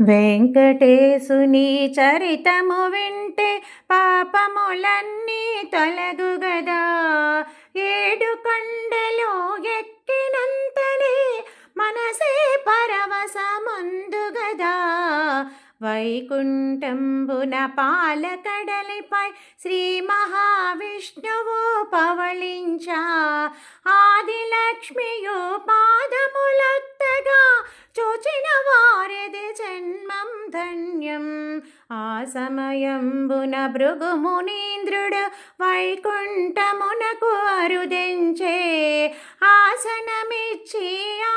వెంకటేశుని చరితము వింటే పాపములన్నీ తొలగు గదా. ఏడు కొండలు ఎక్కినంతనే మనసే పరవశముందుగదా వైకుంఠంబున పాలకడలిపై శ్రీ మహావిష్ణువు పవళించా. ఆదిలక్ష్మియు పాదములొత్తగా చూచిన ధన్యం. ఆ సమయంబున భృగుమునీంద్రుడు వైకుంఠమునకు అరుదించే ఆసనమిచ్చి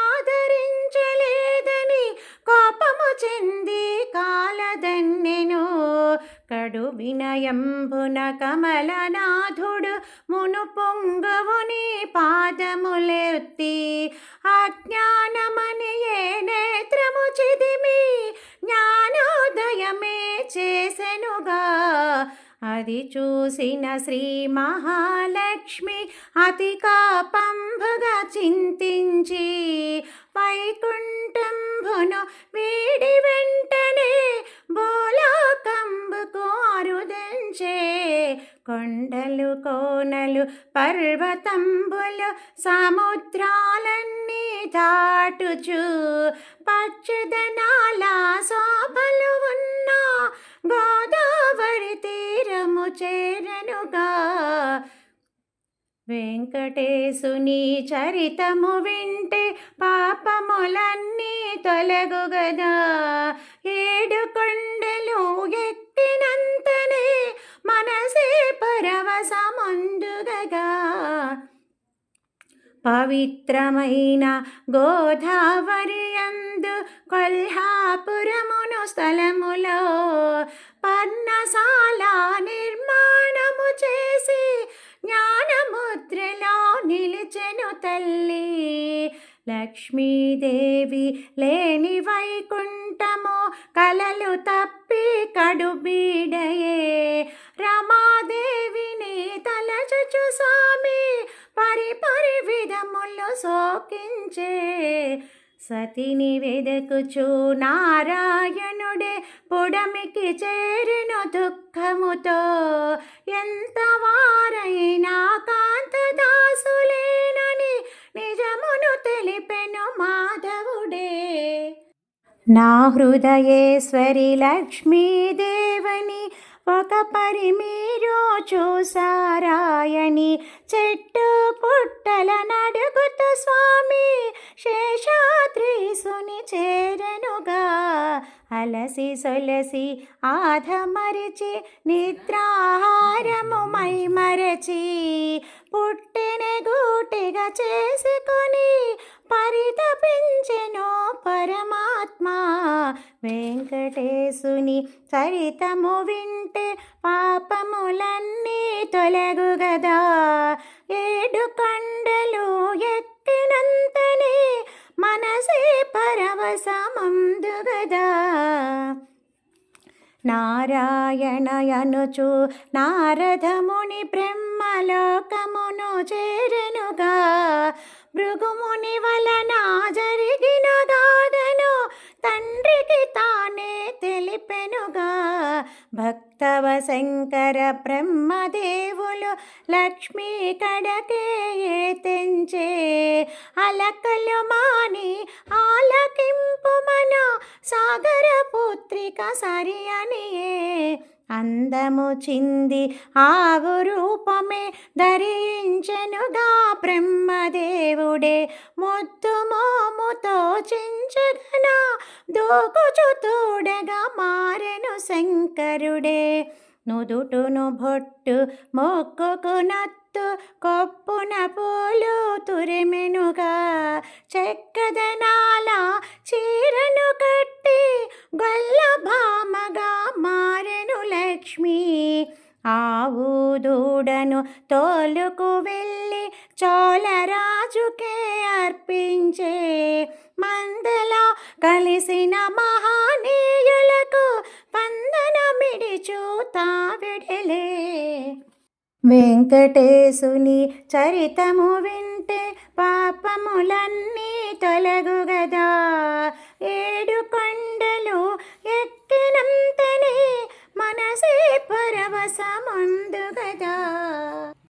ఆదరించలేదని కోపము చెంది కాలదన్నెను. కడు వినయంబున కమలనాథుడు మును పొంగవుని పాదములెత్తి అజ్ఞానమ అది చూసిన శ్రీ మహాలక్ష్మి అతి కాపంభుగా చింతించి వైకుంఠంభును వీడి వెంటనే బోలాకంబుకు అరుదించే కొండలు కోనలు పర్వతంబులు సముద్రాలన్నీ దాటుచు పచ్చదనాల శోభలు ఉన్న గోదా తీరము చేరనుగా వెంకటేశుని చరితము వింటే పాపములన్నీ తొలగు పవిత్రమైన గోదావరి అందు కొల్హాపురమును స్థలములో పర్ణశాల నిర్మాణము చేసి జ్ఞానముద్రలో నిలిచెను తల్లి. లక్ష్మీదేవి లేని వైకు విధములు సోకించే సతిని వెదకుచు నారాయణుడే పొడమికి చేరిన దుఃఖముతో. ఎంత వారైనా కాంతదాసులేనని నిజమును తెలిపెను మాధవుడే. నా హృదయేశ్వరి లక్ష్మీదేవని ఒక పరి మీరు చూసారాయని చెట్టు పుట్టల నడుగుతూ స్వామి శేషాద్రీసుని చేరనుగా. అలసి సొలసి ఆధమరిచి నిద్రాహారము మై మరచి పుట్టిన గూటిగా చేసుకొని పరితపించెను పరమాత్మ. వెంకటేశుని చరితము వింటే పాపములన్నీ తొలగు గదా ఏడు కొండలు ఎక్కినంతనే మనసే పరవశమందు గదా నారాయణయనుచు నారదముని బ్రహ్మలోకమును చేరనుగా. భృగుముని వలన జరిగిన గాథను తండ్రికి తానే తెలిపెనుగా. తవ శంకర బ్రహ్మదేవులు లక్ష్మీ కడకే తెంచే అలకలు మాని ఆలకింపు మన సాగర పుత్రిక సరి అనియే. అందము చింది ఆవు రూపమే ధరించెనుగా బ్రహ్మదేవుడే. మొత్తు మోముతో చించగన దూకుచుతూడగా మారెను శంకరుడే. నుదుటును బొట్టు మొక్కుకు నత్తు కొప్పున పూలు తురిమెనుగా చెక్కదనాల చీరను కట్టి గొల్ల దూడను తోలుకు వెళ్ళి చోళరాజుకే అర్పించే మందలో కలిసిన మహానీయులకు వందనమిడిచు తావిడలే. వెంకటేశుని చరితము వింటే పాపములన్నీ తొలగు పరవశమందు గదా